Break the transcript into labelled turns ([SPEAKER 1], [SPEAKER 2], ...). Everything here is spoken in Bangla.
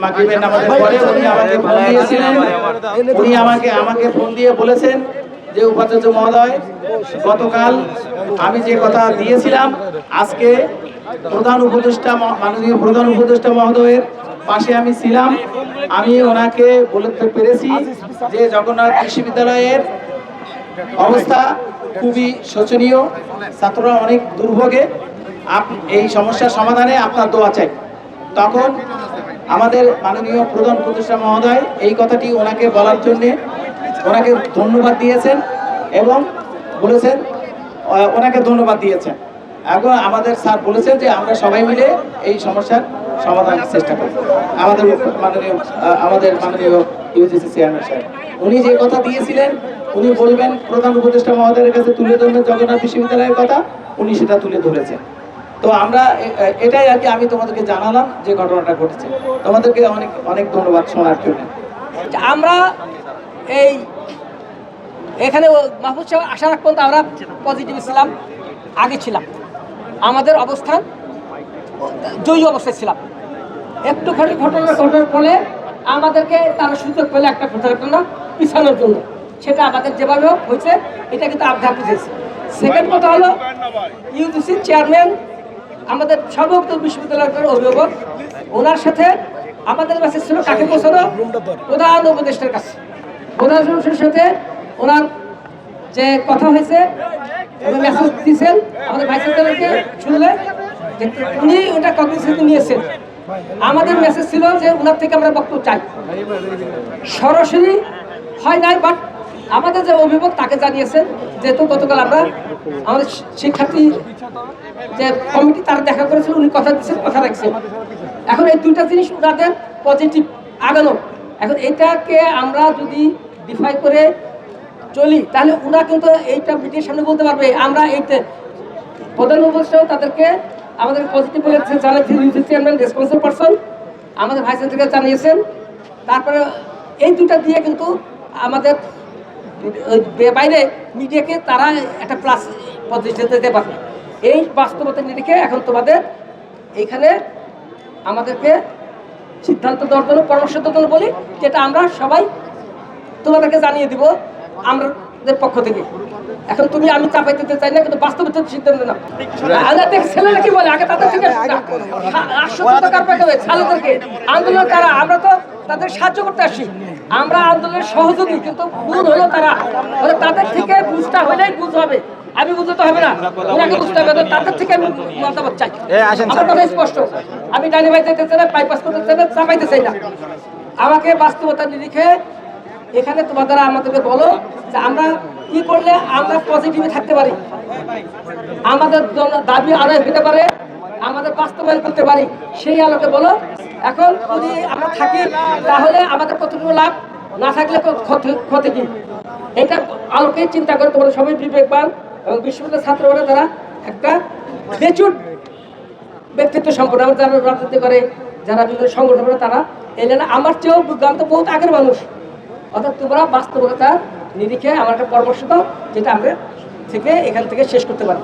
[SPEAKER 1] মাগরিবের নামাজের পরে উনি আমাকে ফোন দিয়েছিলেন উনি আমাকে আমাকে ফোন দিয়ে বলেছেন যে উপাচার্য মহোদয় গতকাল আমি যে কথা দিয়েছিলাম আজকে প্রধান উপদেষ্টা মাননীয় প্রধান উপদেষ্টা মহোদয়ের পাশে আমি ছিলাম। আমি ওনাকে বলতে পেরেছি যে জগন্নাথ বিশ্ববিদ্যালয়ের অবস্থা খুবই শোচনীয়। ছাত্ররা অনেক দুর্ভোগে। আপ- এই সমস্যার সমাধানে আপনার দোয়া চাই। তখন আমাদের মাননীয় প্রধান উপদেষ্টা মহোদয় এই কথাটি ওনাকে বলার জন্যে ওনাকে ধন্যবাদ দিয়েছেন এবং বলেছেন ওনাকে ধন্যবাদ দিয়েছেন। এখন আমাদের স্যার বলেছেন যে আমরা সবাই মিলে এই সমস্যার সমাধানের চেষ্টা করব। আমাদের মাননীয় আমাদের মাননীয় ইউজিসি চেয়ারম্যান সাহেব, উনি যে কথা দিয়েছিলেন, উনি বলবেন, প্রধান উপদেষ্টা মহোদয়ের কাছে তুলে ধরবেন জগন্নাথ বিশ্ববিদ্যালয়ের কথা, উনি সেটা তুলে ধরেছেন। তো আমরা এটাই আর কি আমি তোমাদেরকে জানালাম যে ঘটনাটা ঘটেছে। তোমাদেরকে অনেক অনেক ধন্যবাদ শোনার জন্য।
[SPEAKER 2] আমরা এই, এখানে মাহফুজ সাহেব আসার আগ পর্যন্ত আমরা পজিটিভ ছিলাম, আগে ছিলাম। আমাদের অবস্থান, জয়ী অবস্থায় ছিলাম। একটুখানি ঘটনা ঘটনার ফলে আমাদেরকে তারা সুযোগ পেলে একটা ঘটনা পিছানোর জন্য। সেটা আমাদের যেভাবে হয়েছে, এটা কিন্তু আবধা বুঝেছে সেকেন্ড কথা হলো, ইউজিসি চেয়ারম্যান আমাদের সর্বোচ্চ বিশ্ববিদ্যালয়ের অভিভাবক, ওনার সাথে আমাদের মেসেজ ছিল, কাকে পৌঁছানো প্রধান উপদেষ্টার কাছে। প্রধান সাথে ওনার যে কথা হয়েছে, উনি মেসেজ দিয়েছেন, আমাদের ভাইস চ্যান্সেলরকে শুনলে যে উনি ওটা কগনিসেন্স নিয়েছেন। আমাদের মেসেজ ছিল যে ওনার থেকে আমরা বক্তব্য চাই। সরাসরি হয় নাই বাট আমাদের যে অভিভাবক তাকে জানিয়েছেন যেহেতু গতকাল আমরা আমাদের শিক্ষার্থী যে কমিটি তারা দেখা করেছিল, উনি কথা দিচ্ছেন কথা রাখছেন। এখন এই দুইটা জিনিস ওনাদের পজিটিভ আগানো এখন এটাকে আমরা যদি ডিফাই করে চলি, তাহলে ওরা কিন্তু এইটা মিডিয়ার সামনে বলতে পারবে, আমরা এইতে প্রধান উপদেষ্টাও তাদেরকে আমাদের পজিটিভ বলে জানাচ্ছি চেয়ারম্যান রেসপন্সিবল পারসন আমাদের ভাইস চ্যান্সেলর জানিয়েছেন। তারপরে এই দুটা দিয়ে কিন্তু আমাদের বাইরে নিজেকে তারা একটা প্লাস প্রতিষ্ঠা দিতে পারবে। এই বাস্তবতা নিরিখে এখন তোমাদের এইখানে আমাদেরকে সিদ্ধান্ত দেওয়ার জন্য, পরামর্শ দেওয়ার জন্য বলি, যেটা আমরা সবাই তোমাদেরকে জানিয়ে দিব। আমাদের পক্ষ থেকে। এখন তুমি আমি চাপাই দিতে চাই না কিন্তু বাস্তবে তো সিদ্ধান্ত না থেকে ছেলেরা কি বলে আগে তাদের থেকে আটশো টাকার হবে ছেলেদেরকে আন্দোলন তারা আমরা তো তাদের সাহায্য করতে আসি। আমরা আন্দোলনের সহযোগী কিন্তু ভুল হলো তারা। তাদের থেকে বুঝটা হলেই বুঝ হবে। আমি বুঝতে হবে না। ওনাকে বুঝতে হবে তাদের থেকে আমি মতামত চাই। আমার কথা স্পষ্ট। আমি ডানি ভাই যেতে চাই না বাইপাস করতে চাই না চাপাইতে চাই না। আমাকে বাস্তবতা নিরিখে এখানে তোমাদের আমাদেরকে বলো যে আমরা কি করলে আমরা পজিটিভে থাকতে পারি? আমাদের দাবি আদায় হতে পারে, আমাদের বাস্তবায়ন করতে পারি। সেই আলোকে বলো, এখন যদি আমরা থাকি, তাহলে আমাদের কতটুকু লাভ? না থাকলে ক্ষতি কি? এটা আলোকে চিন্তা করে তোমরা সবাই বিবেকবান এবং বিশ্ববিদ্যালয়ের ছাত্ররা তারা একটা বেচুর ব্যক্তিত্ব সম্পন্ন আমার যারা রাজনীতি করে, যারা বিভিন্ন সংগঠন করে, তারা না আমার চেয়েও বিজ্ঞান তো বহুত আগের মানুষ। অর্থাৎ তোমরা বাস্তবতার নিরিখে আমার একটা পরামর্শ দাও, যেটা আমরা থেকে এখান থেকে শেষ করতে পারি